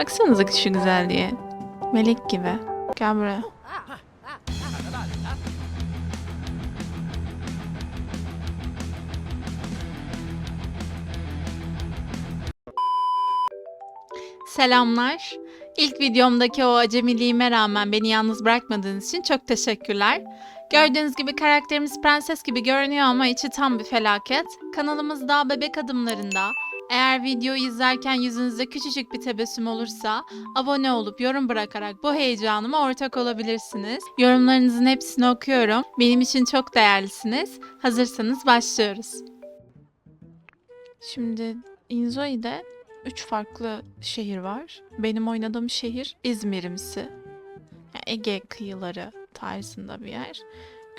Baksanıza şu güzelliğe. Melek gibi. Gel buraya. Selamlar. İlk videomdaki o acemiliğime rağmen beni yalnız bırakmadığınız için çok teşekkürler. Gördüğünüz gibi karakterimiz prenses gibi görünüyor ama içi tam bir felaket. Kanalımız daha bebek adımlarında. Eğer videoyu izlerken yüzünüzde küçücük bir tebessüm olursa abone olup yorum bırakarak bu heyecanıma ortak olabilirsiniz. Yorumlarınızın hepsini okuyorum. Benim için çok değerlisiniz. Hazırsanız başlıyoruz. Şimdi Inzoi'de 3 farklı şehir var. Benim oynadığım şehir İzmir'imsi. Ege kıyıları tarzında bir yer.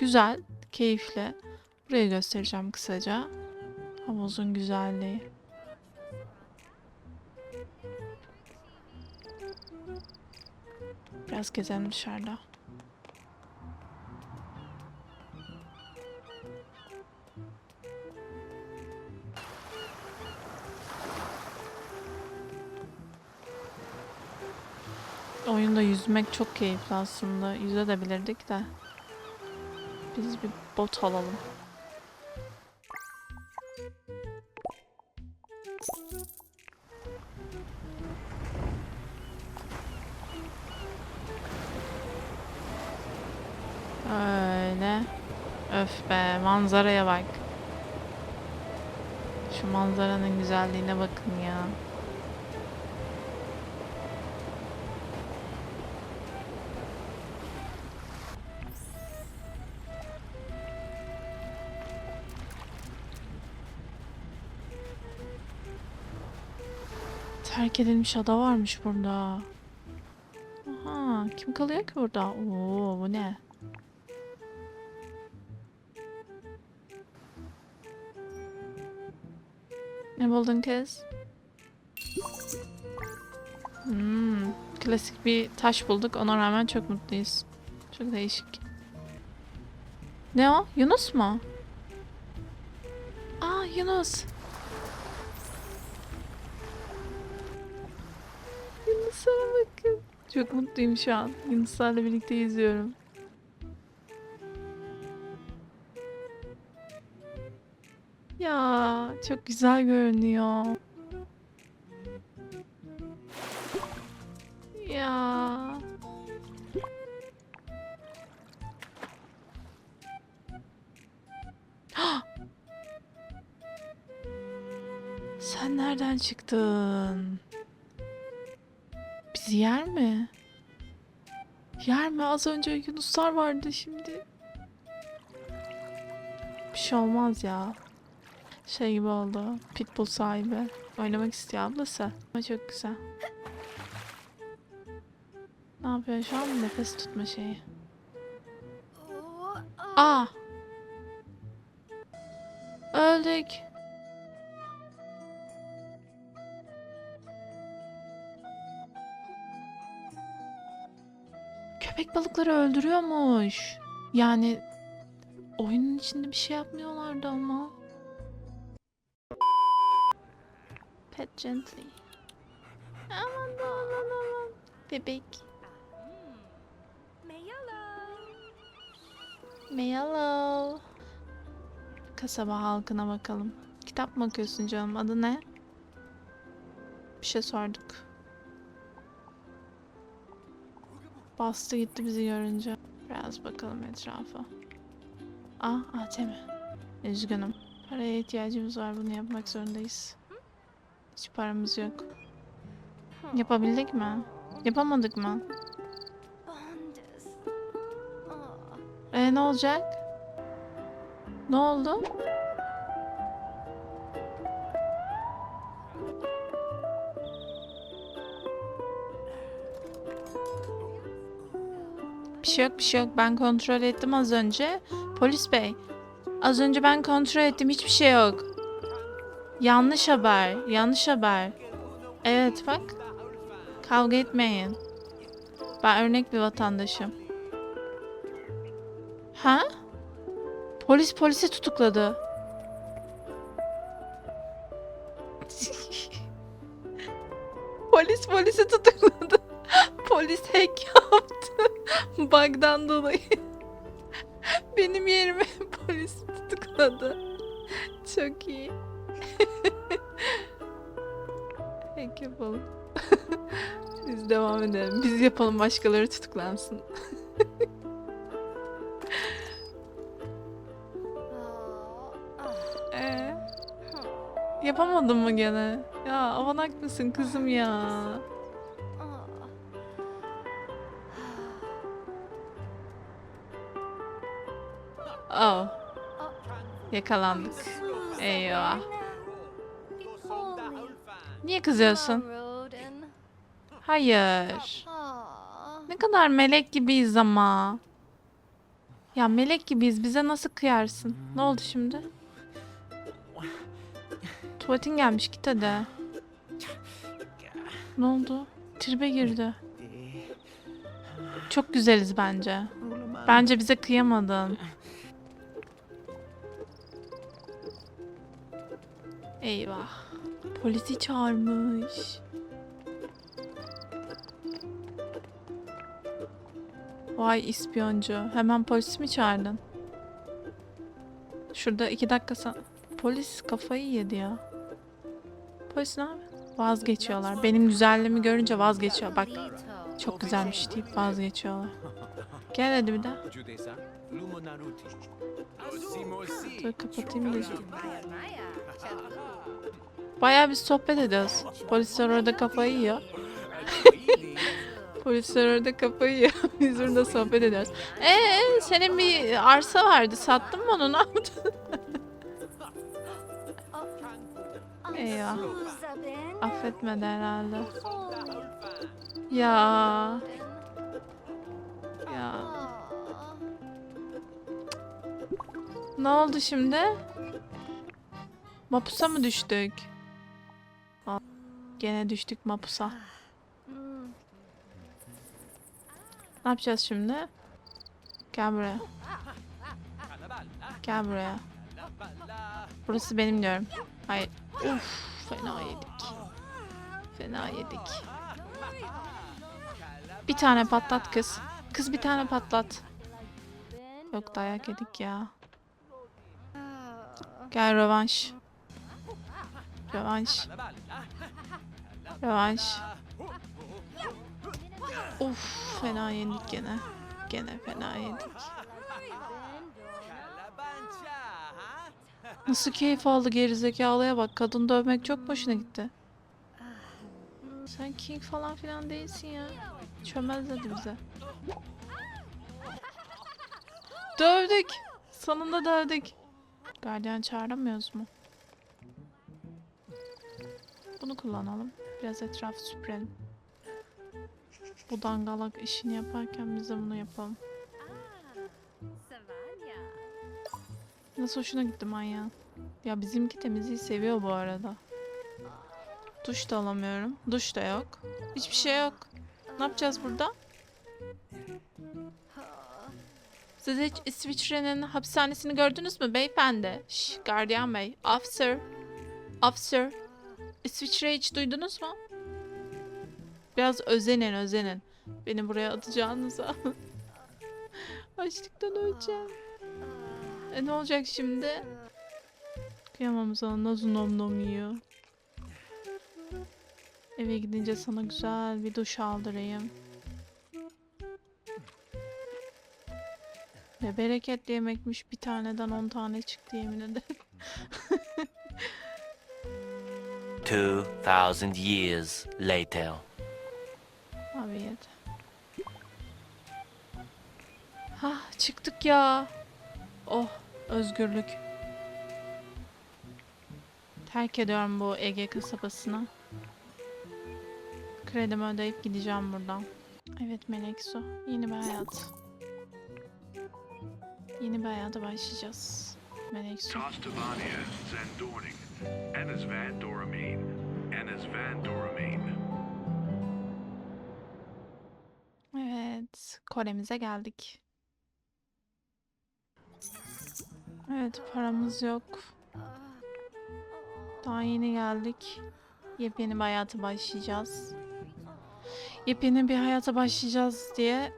Güzel, keyifli. Burayı göstereceğim kısaca. Havuzun güzelliği. Biraz gezelim dışarıda. Oyunda yüzmek çok keyifli aslında. Yüzebilirdik de. Biz bir bot alalım. Öf be manzaraya bak. Şu manzaranın güzelliğine bakın ya. Terk edilmiş ada varmış burada. Aha, kim kalıyor ki burada? Oo, bu ne? Ne buldun kız? Hmm, klasik bir taş bulduk. Ona rağmen çok mutluyuz. Çok değişik. Ne o? Yunus mu? Aa Yunus. Yunuslara bakın. Çok mutluyum şu an. Yunuslarla birlikte yüzüyorum. Çok güzel görünüyor. Ya. Sen nereden çıktın? Bizi yer mi? Yer mi? Az önce yunuslar vardı şimdi. Bir şey olmaz ya. Şey gibi oldu. Pitbull sahibi. Oynamak istiyor ablası. Ama çok güzel. Ne yapıyor şu an? Nefes tutma şeyi. Aa! Öldük. Köpek balıkları öldürüyormuş. Yani oyunun içinde bir şey yapmıyorlardı ama. Gently. Aman da aman aman. Bebek. Mayalo. Kasaba halkına bakalım. Kitap mı okuyorsun canım? Adı ne? Bir şey sorduk. Bastı gitti bizi görünce. Biraz bakalım etrafa. Aa ATM. Üzgünüm. Paraya ihtiyacımız var. Bunu yapmak zorundayız. Hiç paramız yok. Yapabildik mi? Yapamadık mı? E ne olacak? Ne oldu? Bir şey yok bir şey yok. Ben kontrol ettim az önce. Polis bey. Az önce ben kontrol ettim. Hiçbir şey yok. Yanlış haber. Yanlış haber. Evet bak. Kavga etmeyin. Ben örnek bir vatandaşım. Ha? Polis polisi tutukladı. Polis polisi tutukladı. Polis hack yaptı. Bug'dan dolayı. Benim yerime polis tutukladı. Çok iyi. hack yapalım. Biz devam edelim. Biz yapalım başkaları tutuklansın. Ee, yapamadın mı gene? Ya avanak mısın kızım ya? Oh. Yakalandık. Eyvah. Niye kızıyorsun? Hayır. Ne kadar melek gibiyiz ama. Ya melek gibiyiz. Bize nasıl kıyarsın? Ne oldu şimdi? Tuvaletin gelmiş git hadi. Ne oldu? Tribe girdi. Çok güzeliz bence. Bence bize kıyamadın. Eyvah. Polisi çağırmış. Vay ispiyoncu. Hemen polis mi çağırdın? Şurada iki dakika sen... Polis kafayı yedi ya. Polis ne yapıyor? Vazgeçiyorlar. Benim güzelliğimi görünce vazgeçiyor. Bak çok güzelmiş deyip vazgeçiyorlar. Gel hadi bir daha. Dur kapatayım da. Bayağı bir sohbet ediyoruz. Polisler orada kafayı yiyor. Polisler orada kafayı yiyor. Biz burada sohbet ediyoruz. Ee, senin bir arsa vardı. Sattın mı onu? Ne yaptın? Eyvah. Affetmedi herhalde. Ya. Ya. Ne oldu şimdi? Mapusa mı düştük? Gene düştük mapusa. Ne yapacağız şimdi? Gel buraya. Gel buraya. Burası benim diyorum. Hayır. Uf, fena yedik. Fena yedik. Bir tane patlat kız. Kız bir tane patlat. Yok dayak yedik ya. Gel rövanş. Rövanş. Rövanş. Of fena yedik gene. Gene fena ha? Nasıl keyif aldı gerizekalıya bak. Kadın dövmek çok hoşuna gitti. Sen king falan filan değilsin ya. Çömezledi bize. Dövdük. Sonunda dövdük. Gardiyan çağıramıyoruz mu? Bunu kullanalım. Biraz etraf süpürelim. Bu dangalak işini yaparken biz de bunu yapalım. Nasıl hoşuna gitti manyağın? Ya bizimki temizliği seviyor bu arada. Duş da alamıyorum. Duş da yok. Hiçbir şey yok. Ne yapacağız burada? Siz hiç İsviçre'nin hapishanesini gördünüz mü beyefendi? Şş, gardiyan bey. Officer. Officer. İsviçre hiç duydunuz mu? Biraz özenin özenin. Beni buraya atacağınıza. Açlıktan öleceğim. E ne olacak şimdi? Kıyamam sana nasıl nom nom yiyor. Eve gidince sana güzel bir duş aldırayım. Ne bereketli yemekmiş bir taneden on tane çıktı yemin ederim. 2000 years later. Abi yedi. Hah çıktık ya. Oh özgürlük. Terk ediyorum bu Ege kasabasını. Kredimi ödeyip gideceğim buradan. Evet Melek Su. Yeni bir hayat. Yeni bir hayata başlayacağız. Su. Tostavania, Zandorning, Ennis van Doramin, Ennis van Doramin. Evet, Kore'mize geldik. Evet, paramız yok. Daha yeni geldik. Yepyeni bir hayata başlayacağız. Yepyeni bir hayata başlayacağız diye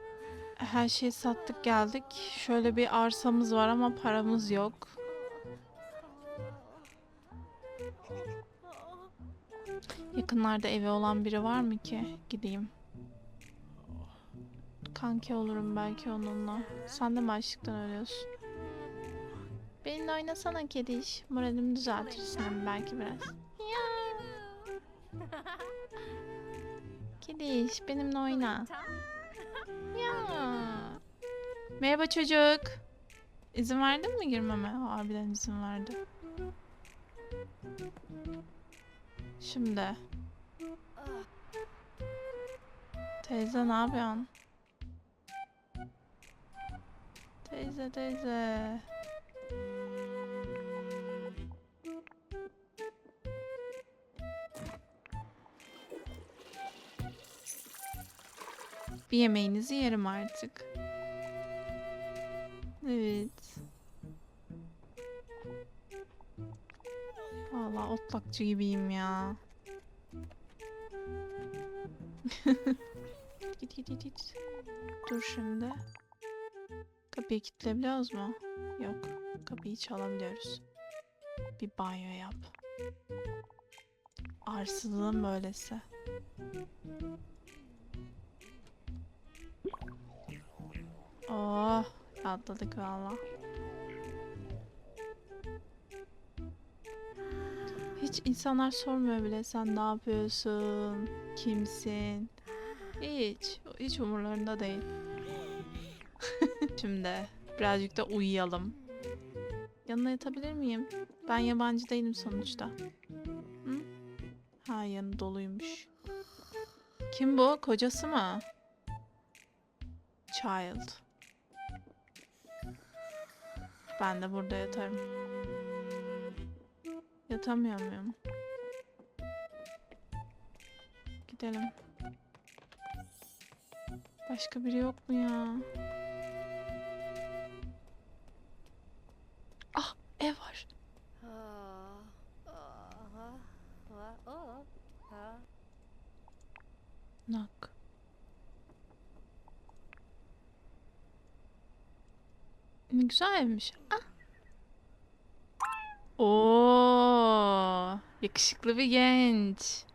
her şeyi sattık geldik. Şöyle bir arsamız var ama paramız yok. Yakınlarda evi olan biri var mı ki? Gideyim. Kanki olurum belki onunla. Sen de mi açlıktan ölüyorsun? Benimle oynasana kediş. Moralimi düzeltirsin hem belki biraz. Kediş benimle oyna. Ya. Merhaba çocuk. İzin verdin mi girmeme? Harbiden izin verdi. Şimdi. Teyze ne yapıyorsun? Teyze teyze. Bir yemeğinizi yerim artık. Evet. Vallahi otlakçı gibiyim ya. git git git git. Dur şimdi. Kapıyı kilitleyebiliyoruz mu? Yok. Kapıyı çalabiliyoruz. Bir banyo yap. Arsızlığın böylesi. Oh, atladık valla. Hiç insanlar sormuyor bile sen ne yapıyorsun, kimsin? Hiç, hiç umurlarında değil. Şimdi birazcık da uyuyalım. Yanına yatabilir miyim? Ben yabancı değilim sonuçta. Hı? Ha yanı doluymuş. Kim bu? Kocası mı? Child. Ben de burada yatarım. Yatamıyor muyum? Gidelim. Başka biri yok mu ya? Ah ev var. Knock. Ne güzel evmiş. Ah. Oo, yakışıklı bir genç.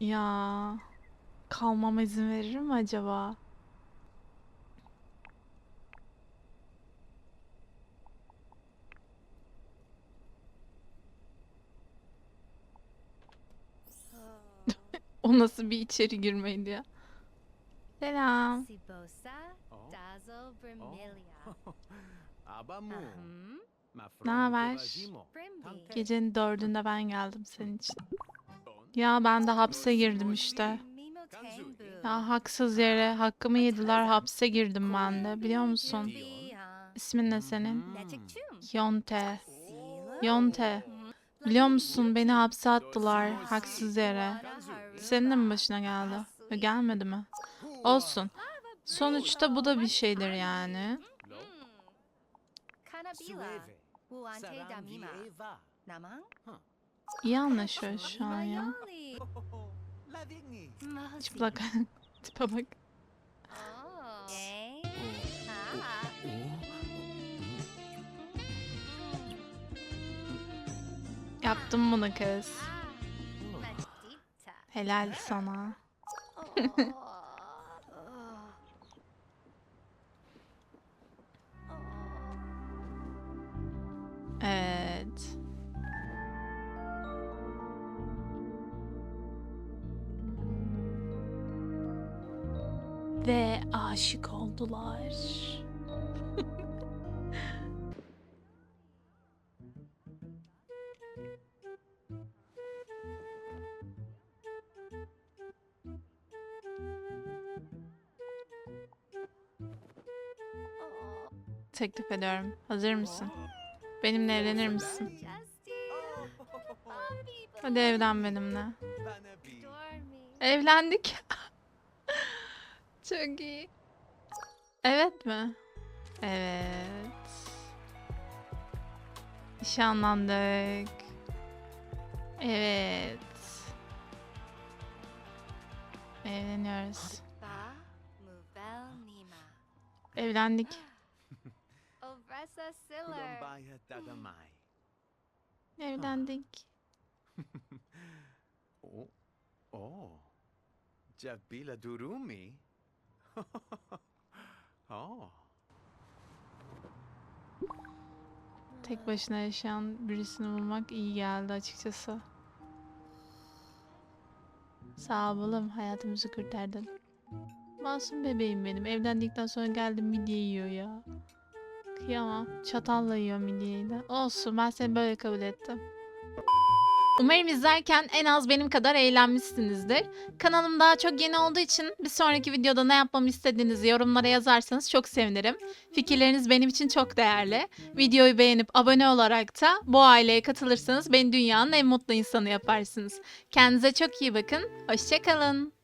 Ya, kalmama izin verir mi acaba? O nasıl bir içeri girmeydi ya? Naber? Vazimo. Brimby. Gecenin dördünde ben geldim senin için. Ya ben de hapse girdim işte. Ya haksız yere hakkımı yediler hapse girdim ben de biliyor musun? İsmin ne senin? Necikchum. Yonte. Yonte. Biliyor musun beni hapse attılar haksız yere. Senin de mi başına geldi? Gelmedi mi? Olsun. Sonuçta bu da bir şeydir yani. İyi anlaşıyoruz şu an ya. Çıplak tipe bak. Yaptım bunu kız. Helal sana. Ve aşık oldular. Teklif ediyorum. Hazır mısın? Benimle evlenir misin? Hadi evlen benimle. Evlendik. Çok iyi. Evet mi? Evet. Nişanlandık. Evet. Evleniyoruz. Evlendik. Tagamay. Evlendik. Oh. Oh. Jabila durumi. Tek başına yaşayan birisini bulmak iyi geldi açıkçası. Sağ ol oğlum hayatımızı kurtardın. Masum bebeğim benim. Evlendikten sonra geldim midye yiyor ya. Kıyamam. Çatalla yiyor midyeyi de. Olsun ben seni böyle kabul ettim. Umarım izlerken en az benim kadar eğlenmişsinizdir. Kanalım daha çok yeni olduğu için bir sonraki videoda ne yapmamı istediğinizi yorumlara yazarsanız çok sevinirim. Fikirleriniz benim için çok değerli. Videoyu beğenip abone olarak da bu aileye katılırsanız beni dünyanın en mutlu insanı yaparsınız. Kendinize çok iyi bakın. Hoşçakalın.